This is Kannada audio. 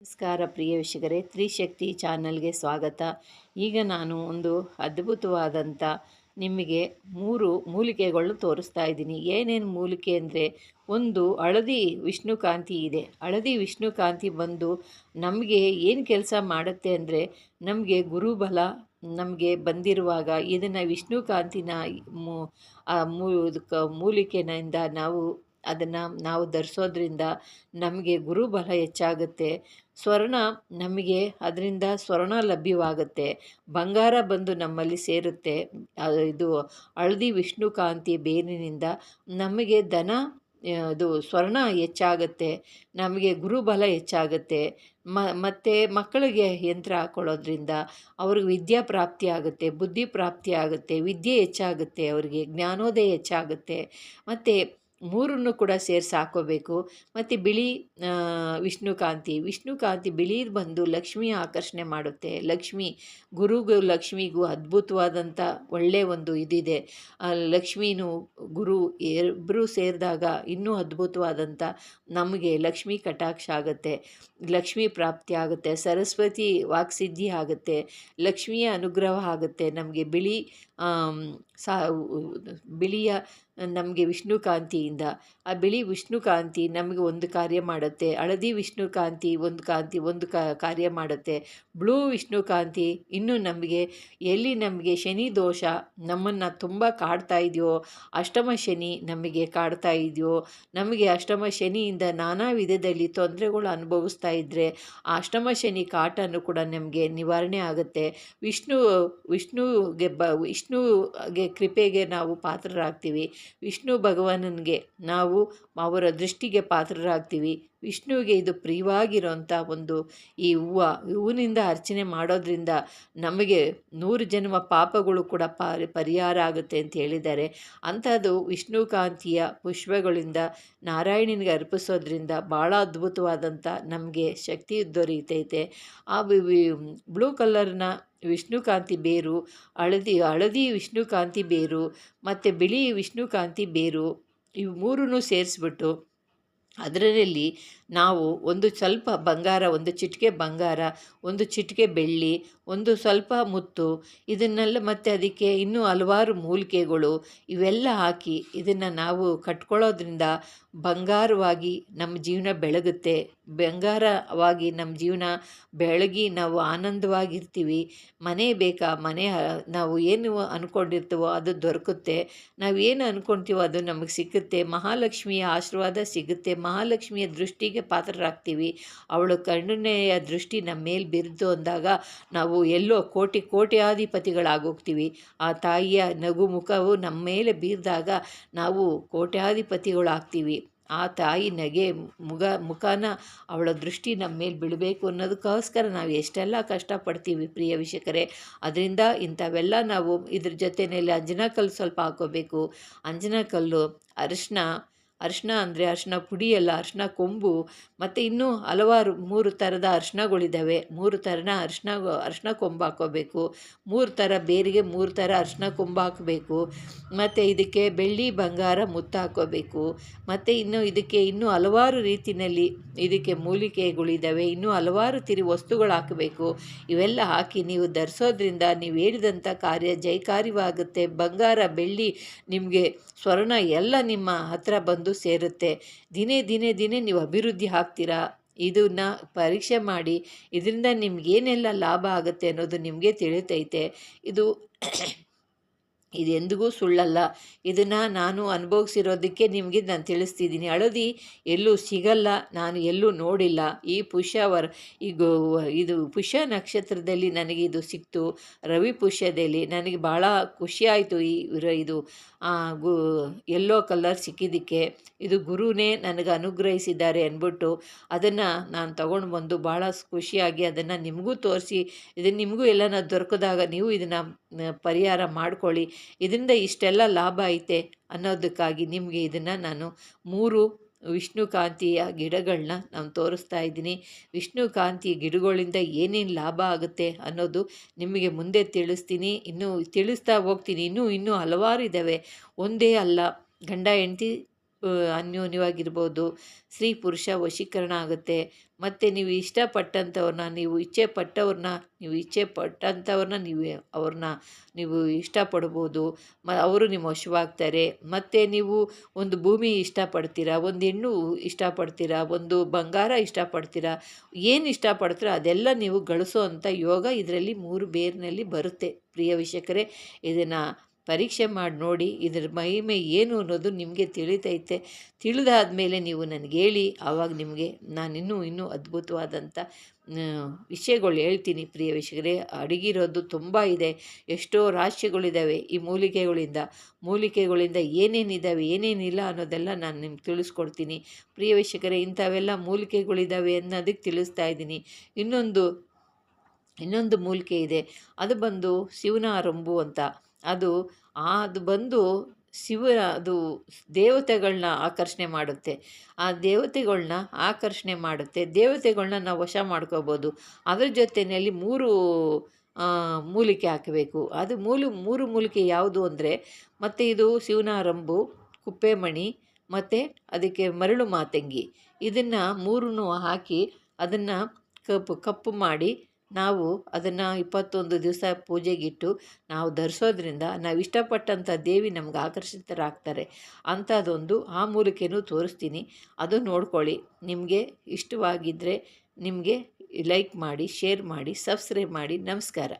ನಮಸ್ಕಾರ ಪ್ರಿಯ ವೀಕ್ಷಕರೇ, ತ್ರಿಶಕ್ತಿ ಚಾನಲ್ಗೆ ಸ್ವಾಗತ. ಈಗ ನಾನು ಒಂದು ಅದ್ಭುತವಾದಂಥ ನಿಮಗೆ ಮೂರು ಮೂಲಿಕೆಗಳನ್ನು ತೋರಿಸ್ತಾ ಇದ್ದೀನಿ. ಏನೇನು ಮೂಲಿಕೆ ಅಂದರೆ, ಒಂದು ಹಳದಿ ವಿಷ್ಣುಕಾಂತಿ ಇದೆ. ಹಳದಿ ವಿಷ್ಣುಕಾಂತಿ ಬಂದು ನಮಗೆ ಏನು ಕೆಲಸ ಮಾಡುತ್ತೆ ಅಂದರೆ, ನಮಗೆ ಗುರುಬಲ ನಮಗೆ ಬಂದಿರುವಾಗ ಇದನ್ನು ವಿಷ್ಣುಕಾಂತಿನ ಮೂ, ಆ ಮೂ- ಇದಕ್ಕೆ ಮೂಲಿಕೆಯಿಂದ ನಾವು ಅದನ್ನು ನಾವು ಧರಿಸೋದ್ರಿಂದ ನಮಗೆ ಗುರುಬಲ ಹೆಚ್ಚಾಗುತ್ತೆ. ಸ್ವರ್ಣ ನಮಗೆ ಅದರಿಂದ ಸ್ವರ್ಣ ಲಭ್ಯವಾಗುತ್ತೆ. ಬಂಗಾರ ಬಂದು ನಮ್ಮಲ್ಲಿ ಸೇರುತ್ತೆ. ಇದು ಹಳದಿ ವಿಷ್ಣುಕಾಂತಿ ಬೇರಿನಿಂದ ನಮಗೆ ದನ ಅದು ಸ್ವರ್ಣ ಹೆಚ್ಚಾಗುತ್ತೆ. ನಮಗೆ ಗುರುಬಲ ಹೆಚ್ಚಾಗುತ್ತೆ. ಮ, ಮತ್ತು ಮಕ್ಕಳಿಗೆ ಯಂತ್ರ ಹಾಕ್ಕೊಳ್ಳೋದ್ರಿಂದ ಅವ್ರಿಗೆ ವಿದ್ಯಾ ಪ್ರಾಪ್ತಿ ಆಗುತ್ತೆ, ಬುದ್ಧಿ ಪ್ರಾಪ್ತಿ ಆಗುತ್ತೆ, ವಿದ್ಯೆ ಹೆಚ್ಚಾಗುತ್ತೆ, ಅವರಿಗೆ ಜ್ಞಾನೋದಯ ಹೆಚ್ಚಾಗುತ್ತೆ. ಮತ್ತು ಮೂರನ್ನು ಕೂಡ ಸೇರಿಸಿ ಹಾಕೋಬೇಕು ಮತ್ತು ಬಿಳಿ ವಿಷ್ಣುಕಾಂತಿ ವಿಷ್ಣುಕಾಂತಿ ಬಿಳಿದು ಬಂದು ಲಕ್ಷ್ಮಿ ಆಕರ್ಷಣೆ ಮಾಡುತ್ತೆ. ಲಕ್ಷ್ಮಿ, ಗುರುಗೂ, ಲಕ್ಷ್ಮಿಗೂ ಅದ್ಭುತವಾದಂಥ ಒಳ್ಳೆಯ ಒಂದು ಇದಿದೆ. ಲಕ್ಷ್ಮಿನೂ ಗುರು ಇಬ್ಬರೂ ಸೇರಿದಾಗ ಇನ್ನೂ ಅದ್ಭುತವಾದಂಥ ನಮಗೆ ಲಕ್ಷ್ಮಿ ಕಟಾಕ್ಷ ಆಗುತ್ತೆ. ಲಕ್ಷ್ಮಿ ಪ್ರಾಪ್ತಿ ಆಗುತ್ತೆ. ಸರಸ್ವತಿ ವಾಕ್ಸಿದ್ಧಿ ಆಗುತ್ತೆ. ಲಕ್ಷ್ಮಿಯ ಅನುಗ್ರಹ ಆಗುತ್ತೆ. ನಮಗೆ ಬಿಳಿ ಸಾ ಬಿಳಿಯ ನಮಗೆ ವಿಷ್ಣುಕಾಂತಿಯಿಂದ ಆ ಬಿಳಿ ವಿಷ್ಣುಕಾಂತಿ ನಮಗೆ ಒಂದು ಕಾರ್ಯ ಮಾಡುತ್ತೆ. ಹಳದಿ ವಿಷ್ಣುಕಾಂತಿ ಒಂದು ಕಾಂತಿ, ಒಂದು ಕಾರ್ಯ ಮಾಡುತ್ತೆ. ಬ್ಲೂ ವಿಷ್ಣುಕಾಂತಿ ಇನ್ನೂ ನಮಗೆ ಎಲ್ಲಿ ನಮಗೆ ಶನಿ ದೋಷ ನಮ್ಮನ್ನು ತುಂಬ ಕಾಡ್ತಾ ಇದೆಯೋ, ಅಷ್ಟಮ ಶನಿ ನಮಗೆ ಕಾಡ್ತಾ ಇದೆಯೋ, ನಮಗೆ ಅಷ್ಟಮ ಶನಿಯಿಂದ ನಾನಾ ವಿಧದಲ್ಲಿ ತೊಂದರೆಗಳು ಅನುಭವಿಸ್ತಾ ಇದ್ದರೆ ಆ ಅಷ್ಟಮ ಶನಿ ಕಾಟನು ಕೂಡ ನಮಗೆ ನಿವಾರಣೆ ಆಗುತ್ತೆ. ವಿಷ್ಣು, ವಿಷ್ಣುಗೆ ಬ, ವಿಷ್ಣುಗೆ ಕೃಪೆಗೆ ನಾವು ಪಾತ್ರರಾಗ್ತೀವಿ. ವಿಷ್ಣು ಭಗವಾನನಿಗೆ ನಾವು ಅವರ ದೃಷ್ಟಿಗೆ ಪಾತ್ರರಾಗ್ತೀವಿ. ವಿಷ್ಣುವಿಗೆ ಇದು ಪ್ರಿಯವಾಗಿರೋಂಥ ಒಂದು ಈ ಹೂವು, ಹೂವಿನಿಂದ ಅರ್ಚನೆ ಮಾಡೋದ್ರಿಂದ ನಮಗೆ ನೂರು ಜನ್ಮ ಪಾಪಗಳು ಕೂಡ ಪರಿ, ಪರಿಹಾರ ಆಗುತ್ತೆ ಅಂತ ಹೇಳಿದ್ದಾರೆ. ಅಂಥದ್ದು ವಿಷ್ಣುಕಾಂತಿಯ ಪುಷ್ಪಗಳಿಂದ ನಾರಾಯಣನಿಗೆ ಅರ್ಪಿಸೋದ್ರಿಂದ ಭಾಳ ಅದ್ಭುತವಾದಂಥ ನಮಗೆ ಶಕ್ತಿ ದೊರೆಯುತ್ತೈತೆ. ಆ ಬ್ಲೂ ಕಲರ್ನ ವಿಷ್ಣುಕಾಂತಿ ಬೇರು ಹಳದಿ ಹಳದಿ ವಿಷ್ಣುಕಾಂತಿ ಬೇರು ಮತ್ತು ಬಿಳಿ ವಿಷ್ಣುಕಾಂತಿ ಬೇರು ಇವು ಮೂರನ್ನು ಸೇರಿಸ್ಬಿಟ್ಟು ಅದರಲ್ಲಿ ನಾವು ಒಂದು ಸ್ವಲ್ಪ ಬಂಗಾರ, ಒಂದು ಚಿಟಿಕೆ ಬಂಗಾರ, ಒಂದು ಚಿಟಿಕೆ ಬೆಳ್ಳಿ, ಒಂದು ಸ್ವಲ್ಪ ಮುತ್ತು, ಇದನ್ನೆಲ್ಲ ಮತ್ತು ಅದಕ್ಕೆ ಇನ್ನೂ ಹಲವಾರು ಮೂಲಿಕೆಗಳು ಇವೆಲ್ಲ ಹಾಕಿ ಇದನ್ನು ನಾವು ಕಟ್ಕೊಳ್ಳೋದ್ರಿಂದ ಬಂಗಾರವಾಗಿ ನಮ್ಮ ಜೀವನ ಬೆಳಗುತ್ತೆ. ಬಂಗಾರವಾಗಿ ನಮ್ಮ ಜೀವನ ಬೆಳಗಿ ನಾವು ಆನಂದವಾಗಿರ್ತೀವಿ. ಮನೆ ಬೇಕಾ, ಮನೆ ನಾವು ಏನು ಅಂದ್ಕೊಂಡಿರ್ತೀವೋ ಅದು ದೊರಕುತ್ತೆ. ನಾವು ಏನು ಅಂದ್ಕೊಳ್ತೀವೋ ಅದು ನಮಗೆ ಸಿಕ್ಕುತ್ತೆ ಮಹಾಲಕ್ಷ್ಮಿಯ ಆಶೀರ್ವಾದ ಸಿಗುತ್ತೆ. ಮಹಾಲಕ್ಷ್ಮಿಯ ದೃಷ್ಟಿಗೆ ಪಾತ್ರರಾಗ್ತೀವಿ. ಅವಳು ಕರುಣೆಯ ದೃಷ್ಟಿ ನಮ್ಮ ಮೇಲೆ ಬಿರಿದು ಅಂದಾಗ ನಾವು ಎಲ್ಲೋ ಕೋಟಿ ಕೋಟ್ಯಾಧಿಪತಿಗಳಾಗೋಗ್ತೀವಿ. ಆ ತಾಯಿಯ ನಗು ಮುಖವು ನಮ್ಮ ಮೇಲೆ ಬೀರಿದಾಗ ನಾವು ಕೋಟ್ಯಾಧಿಪತಿಗಳಾಗ್ತೀವಿ. ಆ ತಾಯಿ ನಗೆ ಮುಗ, ಮುಖನ ಅವಳ ದೃಷ್ಟಿ ನಮ್ಮ ಮೇಲೆ ಬೀಳಬೇಕು ಅನ್ನೋದಕ್ಕೋಸ್ಕರ ನಾವು ಎಷ್ಟೆಲ್ಲ ಕಷ್ಟಪಡ್ತೀವಿ ಪ್ರಿಯ ವಿಷಕರೇ ಅದರಿಂದ ಇಂಥವೆಲ್ಲ ನಾವು ಇದ್ರ ಜೊತೆಯಲ್ಲಿ ಅಂಜನಾ ಕಲ್ಲು ಸ್ವಲ್ಪ ಹಾಕೋಬೇಕು. ಅಂಜನಾ ಕಲ್ಲು ಅರಿಶಿನ ಅರಿಶಿನ ಅಂದರೆ ಅರಿಶಿಣ ಪುಡಿ ಅಲ್ಲ, ಅರಿಶಿನ ಕೊಂಬು, ಮತ್ತು ಇನ್ನೂ ಹಲವಾರು ಮೂರು ಥರದ ಅರಿಶಿನಗಳಿದ್ದಾವೆ ಮೂರು ಥರನ ಅರಿಶಿನ ಅರಿಶಿಣ ಕೊಂಬು ಹಾಕೋಬೇಕು ಮೂರು ಥರ ಬೇರಿಗೆ ಮೂರು ಥರ ಅರಿಶಿಣ ಕೊಂಬು ಹಾಕಬೇಕು. ಮತ್ತು ಇದಕ್ಕೆ ಬೆಳ್ಳಿ ಬಂಗಾರ ಮುತ್ತು ಹಾಕೋಬೇಕು ಮತ್ತು ಇನ್ನು ಇದಕ್ಕೆ ಇನ್ನೂ ಹಲವಾರು ರೀತಿಯಲ್ಲಿ ಇದಕ್ಕೆ ಮೂಲಿಕೆಗಳಿದ್ದಾವೆ ಇನ್ನೂ ಹಲವಾರು ತಿರಿ ವಸ್ತುಗಳು ಹಾಕಬೇಕು. ಇವೆಲ್ಲ ಹಾಕಿ ನೀವು ಧರಿಸೋದ್ರಿಂದ ನೀವು ಹೇಳಿದಂಥ ಕಾರ್ಯ ಜೈಕಾರ್ಯವಾಗುತ್ತೆ ಬಂಗಾರ, ಬೆಳ್ಳಿ ನಿಮಗೆ ಸ್ವರ್ಣ ಎಲ್ಲ ನಿಮ್ಮ ಹತ್ರ ಬಂದು ಸೇರುತ್ತೆ. ದಿನೇ ದಿನೇ ದಿನೇ ನೀವು ಅಭಿವೃದ್ಧಿ ಆಗ್ತೀರಾ? ಇದನ್ನು ಪರೀಕ್ಷೆ ಮಾಡಿ, ಇದರಿಂದ ನಿಮಗೇನೆಲ್ಲ ಲಾಭ ಆಗುತ್ತೆ ಅನ್ನೋದು ನಿಮಗೆ ತಿಳಿತೈತೆ. ಇದು ಇದು ಎಂದಿಗೂ ಸುಳ್ಳಲ್ಲ. ಇದನ್ನು ನಾನು ಅನುಭವಿಸಿರೋದಕ್ಕೆ ನಿಮಗೆ ನಾನು ತಿಳಿಸ್ತಿದ್ದೀನಿ. ಹಳದಿ ಎಲ್ಲೂ ಸಿಗಲ್ಲ, ನಾನು ಎಲ್ಲೂ ನೋಡಿಲ್ಲ. ಈ ಪುಷ್ಯವರ್ ಈಗ ಇದು ಪುಷ್ಯ ನಕ್ಷತ್ರದಲ್ಲಿ ನನಗೆ ಇದು ಸಿಕ್ತು. ರವಿ ಪುಷ್ಯದಲ್ಲಿ ನನಗೆ ಭಾಳ ಖುಷಿಯಾಯಿತು ಈ ಇದು ಗು, ಎಲ್ಲೋ ಕಲರ್ ಸಿಕ್ಕಿದ್ದಕ್ಕೆ. ಇದು ಗುರುನೇ ನನಗೆ ಅನುಗ್ರಹಿಸಿದ್ದಾರೆ ಅಂದ್ಬಿಟ್ಟು ಅದನ್ನು ನಾನು ತಗೊಂಡು ಬಂದು ಭಾಳ ಖುಷಿಯಾಗಿ ಅದನ್ನು ನಿಮಗೂ ತೋರಿಸಿ ಇದನ್ನು ನಿಮಗೂ ಎಲ್ಲನ ದೊರಕಿದಾಗ ನೀವು ಇದನ್ನು ಪರಿಹಾರ ಮಾಡ್ಕೊಳ್ಳಿ. ಇದರಿಂದ ಇಷ್ಟೆಲ್ಲ ಲಾಭ ಐತೆ ಅನ್ನೋದಕ್ಕಾಗಿ ನಿಮಗೆ ಇದನ್ನು ನಾನು ಮೂರು ವಿಷ್ಣುಕಾಂತಿಯ ಗಿಡಗಳನ್ನ ನಾನು ತೋರಿಸ್ತಾ ಇದ್ದೀನಿ. ವಿಷ್ಣುಕಾಂತಿ ಗಿಡಗಳಿಂದ ಏನೇನು ಲಾಭ ಆಗುತ್ತೆ ಅನ್ನೋದು ನಿಮಗೆ ಮುಂದೆ ತಿಳಿಸ್ತೀನಿ. ಇನ್ನೂ ತಿಳಿಸ್ತಾ ಹೋಗ್ತೀನಿ. ಇನ್ನೂ ಇನ್ನೂ ಹಲವಾರು ಇದ್ದಾವೆ ಒಂದೇ ಅಲ್ಲ, ಗಂಡ ಹೆಂಡತಿ ಅನ್ಯೋನ್ಯವಾಗಿರ್ಬೋದು. ಸ್ತ್ರೀ ಪುರುಷ ವಶೀಕರಣ ಆಗುತ್ತೆ. ಮತ್ತು ನೀವು ಇಷ್ಟಪಟ್ಟಂಥವ್ರನ್ನ, ನೀವು ಇಚ್ಛೆ ಪಟ್ಟವ್ರನ್ನ ನೀವು ಇಚ್ಛೆ ಪಟ್ಟಂಥವ್ರನ್ನ ನೀವು ಅವ್ರನ್ನ ನೀವು ಇಷ್ಟಪಡ್ಬೋದು. ಮ, ಅವರು ನಿಮ್ಮ ವಶವಾಗ್ತಾರೆ. ಮತ್ತು ನೀವು ಒಂದು ಭೂಮಿ ಇಷ್ಟಪಡ್ತೀರಾ, ಒಂದು ಹೆಣ್ಣು ಇಷ್ಟಪಡ್ತೀರಾ, ಒಂದು ಬಂಗಾರ ಇಷ್ಟಪಡ್ತೀರಾ, ಏನು ಇಷ್ಟಪಡ್ತೀರೋ, ಅದೆಲ್ಲ ನೀವು ಗಳಿಸೋ ಅಂಥ ಯೋಗ ಇದರಲ್ಲಿ ಮೂರು ಬೇರಿನಲ್ಲಿ ಬರುತ್ತೆ. ಪ್ರಿಯ ವೀಕ್ಷಕರೇ, ಇದನ್ನು ಪರೀಕ್ಷೆ ಮಾಡಿ ನೋಡಿ ಇದರ ಮಹಿಮೆ ಏನು ಅನ್ನೋದು ನಿಮಗೆ ತಿಳಿತೈತೆ. ತಿಳಿದಾದ್ಮೇಲೆ ನೀವು ನನಗೆ ಹೇಳಿ, ಆವಾಗ ನಿಮಗೆ ನಾನಿನ್ನೂ ಇನ್ನೂ ಅದ್ಭುತವಾದಂಥ ವಿಷಯಗಳು ಹೇಳ್ತೀನಿ ಪ್ರಿಯ ವೀಕ್ಷಕರೇ. ಅಡಗಿರೋದು ತುಂಬ ಇದೆ. ಎಷ್ಟೋ ರಾಶಿಗಳಿದ್ದಾವೆ ಈ ಮೂಲಿಕೆಗಳಿಂದ. ಮೂಲಿಕೆಗಳಿಂದ ಏನೇನಿದ್ದಾವೆ, ಏನೇನಿಲ್ಲ ಅನ್ನೋದೆಲ್ಲ ನಾನು ನಿಮ್ಗೆ ತಿಳಿಸ್ಕೊಡ್ತೀನಿ. ಪ್ರಿಯ ವೀಕ್ಷಕರೇ, ಇಂಥವೆಲ್ಲ ಮೂಲಿಕೆಗಳಿದ್ದಾವೆ ಅನ್ನೋದಕ್ಕೆ ತಿಳಿಸ್ತಾ ಇದ್ದೀನಿ. ಇನ್ನೊಂದು ಇನ್ನೊಂದು ಮೂಲಿಕೆ ಇದೆ. ಅದು ಬಂದು ಶಿವನ ಅರಂಬು ಅಂತ. ಅದು ಅದು ಬಂದು ಶಿವ ಅದು ದೇವತೆಗಳನ್ನ ಆಕರ್ಷಣೆ ಮಾಡುತ್ತೆ. ಆ ದೇವತೆಗಳನ್ನ ಆಕರ್ಷಣೆ ಮಾಡುತ್ತೆ. ದೇವತೆಗಳನ್ನ ನಾವು ವಶ ಮಾಡ್ಕೋಬೋದು. ಅದ್ರ ಜೊತೆಯಲ್ಲಿ ಮೂರು ಮೂಲಿಕೆ ಹಾಕಬೇಕು. ಅದು ಮೂಲು, ಮೂರು ಮೂಲಿಕೆ ಯಾವುದು ಅಂದರೆ ಮತ್ತು ಇದು ಶಿವನ ರಂಬು, ಕುಪ್ಪೆಮಣಿ ಮತ್ತು ಅದಕ್ಕೆ ಮರಳು ಮಾತಂಗಿ. ಇದನ್ನು ಮೂರನ್ನು ಹಾಕಿ ಅದನ್ನು ಕಪ್ಪು ಕಪ್ಪು ಮಾಡಿ ನಾವು ಅದನ್ನು ಇಪ್ಪತ್ತೊಂದು ದಿವಸ ಪೂಜೆಗಿಟ್ಟು ನಾವು ಧರಿಸೋದ್ರಿಂದ ನಾವು ಇಷ್ಟಪಟ್ಟಂಥ ದೇವಿ ನಮ್ಗೆ ಆಕರ್ಷಿತರಾಗ್ತಾರೆ. ಅಂಥದ್ದೊಂದು ಆ ಮೂಲಕನೂ ತೋರಿಸ್ತೀನಿ. ಅದು ನೋಡ್ಕೊಳ್ಳಿ. ನಿಮಗೆ ಇಷ್ಟವಾಗಿದ್ದರೆ ನಿಮಗೆ ಲೈಕ್ ಮಾಡಿ, ಶೇರ್ ಮಾಡಿ, ಸಬ್ಸ್ಕ್ರೈಬ್ ಮಾಡಿ. ನಮಸ್ಕಾರ.